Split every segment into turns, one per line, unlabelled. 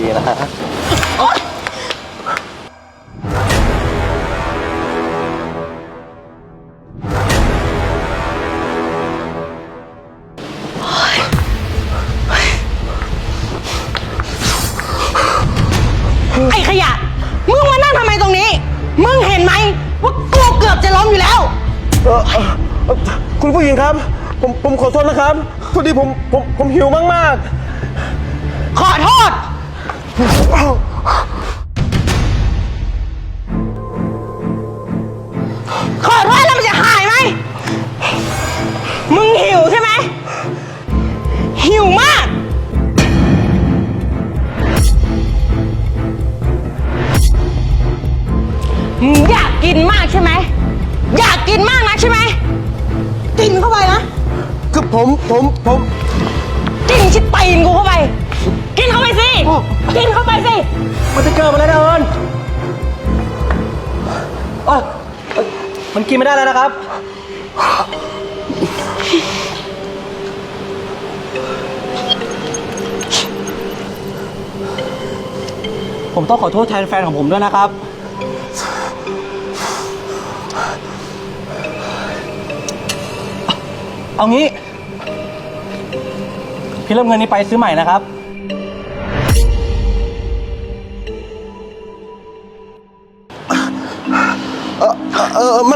ดีนะ
ไอ้ขยะ มึงมานั่งทำไมตรงนี้ มึงเห็นไหมว่ากูเกือบจะล้มอยู่แล้ว
เออเอ่อเอ่อคุณผู้หญิงครับ ผมผมขอโทษนะครับพอดีผมผมผมหิวมาก
ขอโทษ ขอโทษแล้วมันจะหายไหม มึงหิวใช่ไหม หิวมาก มึงอยากกินมากใช่ไหม อยากกินมากนะใช่ไหม กินเข้าไปนะ
ๆคือผมผมผม
กินชิดตีนกูเข้าไป กินเข้าไปสิ กินเข้าไปสิ
มันจะเกิดมาแล้วนะเอิญอ๋อเอ่อมันกินไม่ได้แล้วนะครับ ผมต้องขอโทษแทนแฟนของผมด้วยนะครับ เอางี้ พี่เริ่มเงินนี้ไปซื้อใหม่นะครับ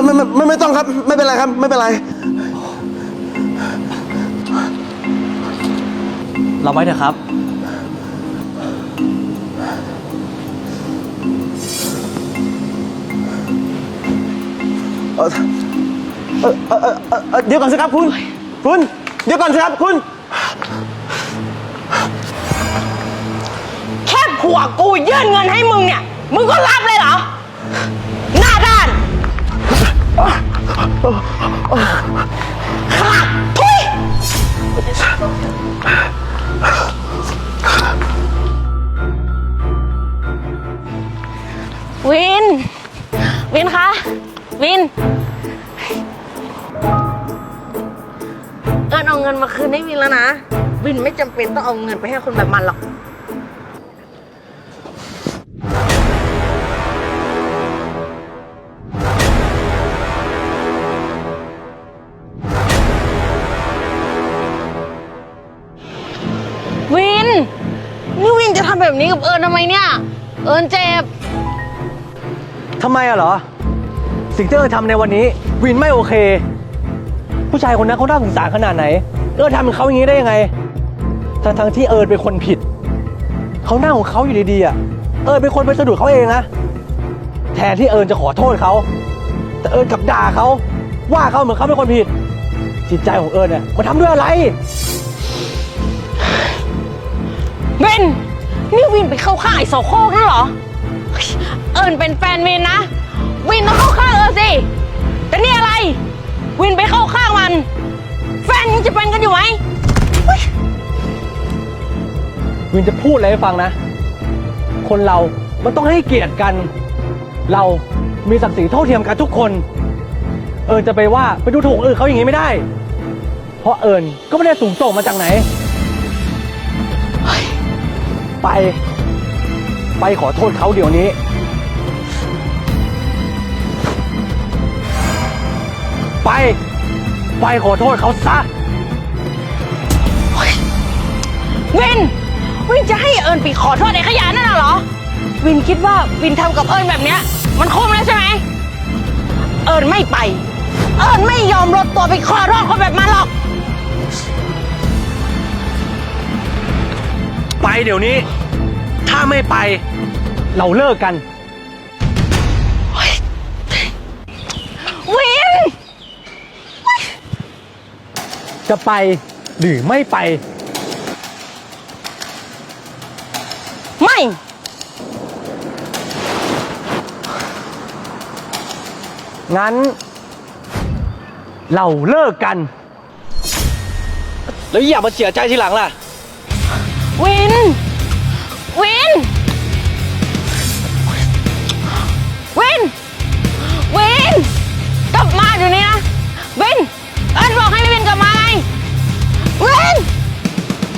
ไม่ไม่ไม่ไม่ไม่ต้องครับ ไม่เป็นไรครับ ไม่เป็นไร
เราไว้เถอะครับ
เออเออเออเออเออเออเดี๋ยวก่อนสิครับคุณ คุณ เดี๋ยวก่อนสิครับคุณ
แค่ผัวกูยื่นเงินให้มึงเนี่ย มึงก็รับเลย ขาทุยวิน วินคะ วิน เอิญเอาเงินมาคืนให้วินแล้วนะ วินไม่จำเป็นต้องเอาเงินไปให้คนแบบมันหรอกำแบบนี้กับเอิญทำไมเนี่ย เอิญเจ็บ
ทำไมอะเหรอ สิ่งที่เอิญทำในวันนี้ วินไม่โอเค ผู้ชายคนนั้นเขาน่าสงสารขนาดไหน เอิญทำกับเขาอย่างนี้ได้ยังไง ทั้งทั้งๆที่เอิญเป็นคนผิด เขาหน้าของเขาอยู่ดีๆอะเอิญเป็นคนไปสะดุดเขาเองนะ แทนที่เอิญจะขอโทษเขา แต่เอิญกลับด่าเขา ว่าเขาเหมือนเขาเป็นคนผิด จิตใจของเอิญเนี่ยมันทำด้วยอะไร
วิน นี่วินไปเข้าข้างไอ้โซโครกนั่นเหรอเฮ้ยเอิญเป็นแฟนวินนะ วินต้องเข้าข้างเอิญสิ แต่นี่อะไร วินไปเข้าข้างมัน แฟนยังจะเป็นกันอยู่ไหมเฮ้ย
วินจะพูดอะไรให้ฟังนะ คนเรา มันต้องให้เกียรติกัน เรามีศักดิ์ศรีเท่าเทียมกันทุกคน เอิญจะไปว่าไปดูถูกคนอื่นเขาอย่างนี้ไม่ได้ เพราะเอิญก็ไม่ได้สูงส่งมาจากไหน ไป ไปขอโทษเขาเดี๋ยวนี้ ไป ไปขอโทษเขาซะ
วิน วินจะให้เอิญไปขอโทษไอ้ขยะนั่นน่ะเหรอ วินคิดว่าวินทำกับเอิญแบบเนี้ย มันคุ้มแล้วใช่ไหม เอิญไม่ไป เอิญไม่ยอมลดตัวไปขอโทษคนแบบมันหรอก
เดี๋ยวนี้ ถ้าไม่ไป เราเลิกกัน
วิน
จะไปหรือไม่ไป
ไม่
งั้น เราเลิกกัน แล้วอย่ามาเสียใจทีหลังล่ะ
วิน วิน